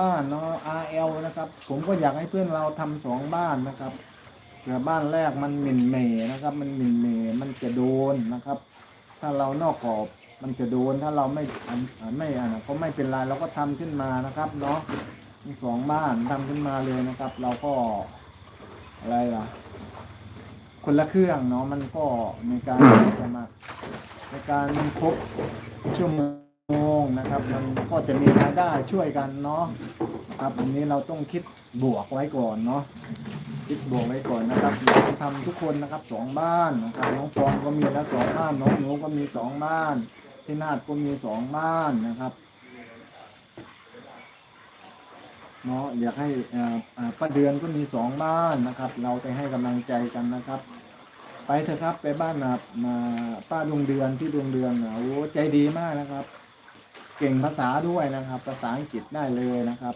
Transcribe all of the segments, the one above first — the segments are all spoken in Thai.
บ้านเนาะ RL นะครับ ผมก็อยากให้เพื่อนเราทำสองบ้านนะครับเผื่อบ้านแรกมันหมิ่นเหมนะครับ มันหมิ่นเหมมันจะโดนนะครับ ถ้าเรานอกกรอบมันจะโดนถ้าเราไม่ไม่อ่าก็ไม่เป็นไรเราก็ทำขึ้นมานะครับเนาะสองบ้านทำขึ้นมาเลยนะครับ เราก็อะไรล่ะ คนละเครื่องเนาะมันก็ในการสมัครในการครบชั่วโมง นะครับ มันก็จะมีรายได้ช่วยกันเนาะครับอันนี้เราต้องคิดบวกไว้ก่อนเนาะคิดบวกไว้ก่อนนะครับเราต้องทำทุกคนนะครับสองบ้านนะครับน้องฟองก็มีแล้วสองบ้านน้องหนูก็มีสองบ้านพี่นาดก็มีสองบ้านนะครับเนาะอยากให้ป้าเดือนก็มีสองบ้านนะครับ เราไปให้กำลังใจกันนะครับ ไปเถอะครับไปบ้านนะมาป้าดวงเดือนที่ดวงเดือนนะโอ้ใจดีมากนะครับ เก่งภาษาด้วยนะครับ ภาษาอังกฤษได้เลยนะครับ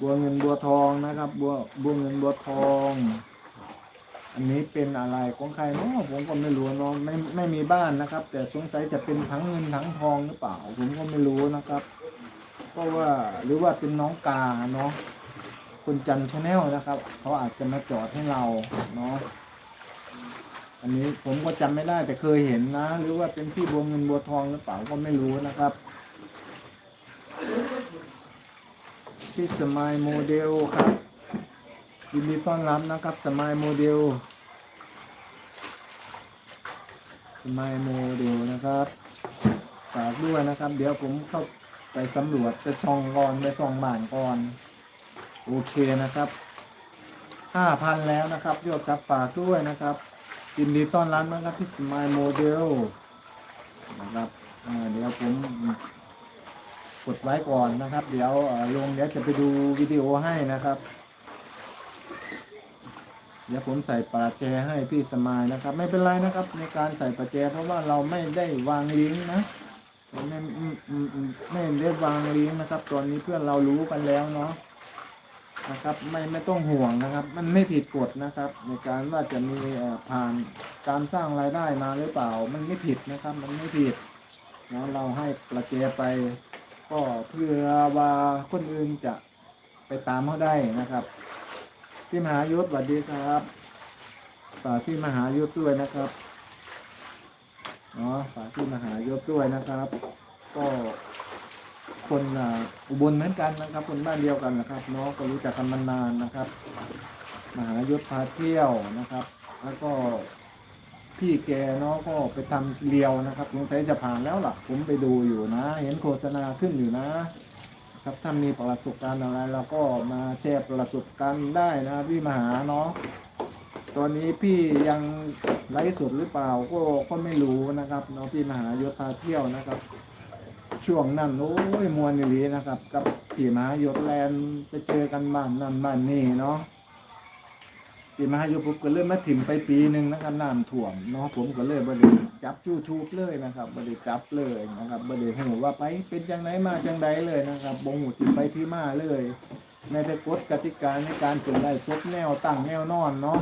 บัวเงินบัวทองนะครับ บัวบัวเงินบัวทอง อันนี้เป็นอะไรของใครเนาะผมก็ไม่รู้เนาะไม่ไม่มีบ้านนะครับ แต่สงสัยจะเป็นทั้งเงินทั้งทองหรือเปล่า ผมก็ไม่รู้นะครับเพราะว่าหรือว่าเป็นน้องกาเนาะคุณจันชาแนลนะครับ เขาอาจจะมาจอดให้เราเนาะ อันนี้ผมก็จำไม่ได้แต่เคยเห็นนะ หรือว่าเป็นพี่บัวเงินบัวทองหรือเปล่าก็ไม่รู้นะครับที่สมายโมเดลครับยินดีต้อนรับนะครับสมายโมเดลสมายโมเดลนะครับฝากด้วยนะครับ เดี๋ยวผมเข้าไปสำรวจไปส่องก่อนไปส่องบ้านก่อน โอเคนะครับห้าพันแล้วนะครับยอดซับฝากด้วยนะครับ ยินดีต้อนรับนะครับที่สมายโมเดลนะครับเดี๋ยวผมกดไว้ก่อนนะครับ เดี๋ยวลงเดี๋ยวจะไปดูวิดีโอให้นะครับ เดี๋ยวผมใส่ปาแจให้พี่สมายนะครับ ไม่เป็นไรนะครับ ในการใส่ปาแจเพราะว่าเราไม่ได้วางลิงก์นะไม่ไม่ไม่ไม่ได้วางลิงก์นะครับ ตอนนี้เพื่อนเรารู้กันแล้วเนาะ นะครับไม่ไม่ต้องห่วงนะครับ มันไม่ผิดกฎนะครับ ในการว่าจะมีผ่านการสร้างรายได้มาหรือเปล่า มันไม่ผิดนะครับ มันไม่ผิดนะเราให้ประเจไป ก็เพื่อว่าคนอื่นจะไปตามเขาได้นะครับพี่มหายศสวัสดีครับฝากพี่มหายศด้วยนะครับเนาะฝากพี่มหายศด้วยนะครับ ก็ คนอุบลเหมือนกันนะครับ คนบ้านเดียวกันนะครับเนาะก็รู้จักกันมานานนะครับมหายศพาเที่ยวนะครับ แล้วก็พี่แกเนาะก็ไปทำเลียวนะครับสงสัยจะผ่านแล้วล่ะ ผมไปดูอยู่นะ เห็นโฆษณาขึ้นอยู่นะ ครับถ้ามีประสบการณ์อะไรเราก็มาแชร์ประสบการณ์ได้นะพี่มหาเนาะตอนนี้พี่ยังไลฟ์สดหรือเปล่าก็ก็ไม่รู้นะครับเนาะพี่มหายศพาเที่ยวนะครับ ช่วงนั้นโอ้ยมวนอีหลีนะครับ กับพี่มหายศแลนไปเจอกันบ้านนั่นบ้านนี่เนาะพี่มหายศผมก็เริ่มมาถิ่มไปปีหนึ่งนะครับน้ำท่วมเนาะผมก็เลยบริจับยูทูบเลยนะครับบริจับเลยนะครับบริให้ว่าไปเป็นจังไหนมาจังใดเลยนะครับบงหูติไปที่มาเลยในแต่กฎกติกาในการเปิดไล่ซดแนวตั้งแนวนอนเนาะ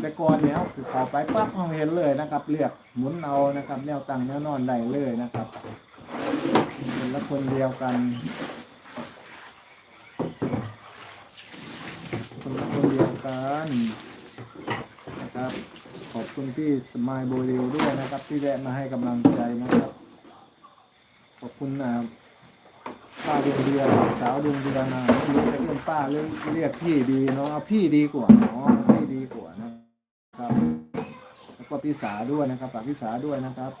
แต่ก่อนเนี้ยคือข้าไปปั๊บเราเห็นเลยนะครับเลือกหมุนเอานะครับ แนวตั้งแนวนอนได้เลยนะครับ เป็นละคนเดียวกัน คนละคนเดียวกันนะครับ ขอบคุณพี่สมายโบเดลด้วยนะครับที่แวะมาให้กำลังใจนะครับ ขอบคุณนะป้าดวงเดือนสาวดวงเดือนนะที่เรียกเพื่อนป้าเรียกเรียกพี่ดีเนาะเอาพี่ดีกว่าเนาะพี่ดีกว่านะครับแล้วก็พี่สาด้วยนะครับฝากพี่สาด้วยนะครับ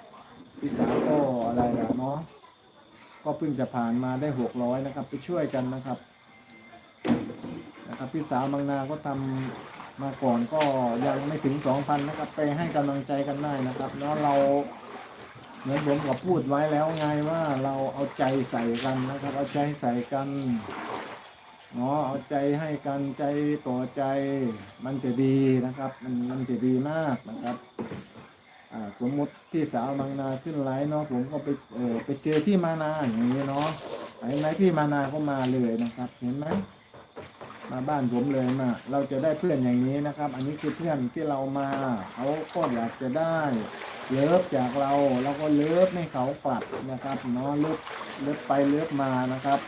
พี่สาก็อะไรล่ะเนาะ ก็เพิ่งจะผ่านมาได้หกร้อยนะครับ ไปช่วยกันนะครับ นะครับพี่สาวบางนาก็ทำมาก่อนก็ยังไม่ถึงสองพันนะครับ ไปให้กำลังใจกันได้นะครับเนาะเราเหมือนผมกับพูดไว้แล้วไงว่าเราเอาใจใส่กันนะครับ เอาใจใส่กันเนาะเอาใจให้กันใจต่อใจ มันจะดีนะครับ มันมันจะดีมากนะครับ สมมติพี่สาวบางนาขึ้นไลฟ์เนาะผมก็ไปเออไปเจอพี่มานาอย่างนี้เนาะเห็นไหมพี่มานาก็มาเลยนะครับ เห็นไหมมาบ้านผมเลยมา เราจะได้เพื่อนอย่างนี้นะครับ อันนี้คือเพื่อนที่เรามาเขาก็อยากจะได้เลิฟจากเราเราก็เลิฟให้เขากลับนะครับเนาะเลิฟเลิฟไปเลิฟมานะครับ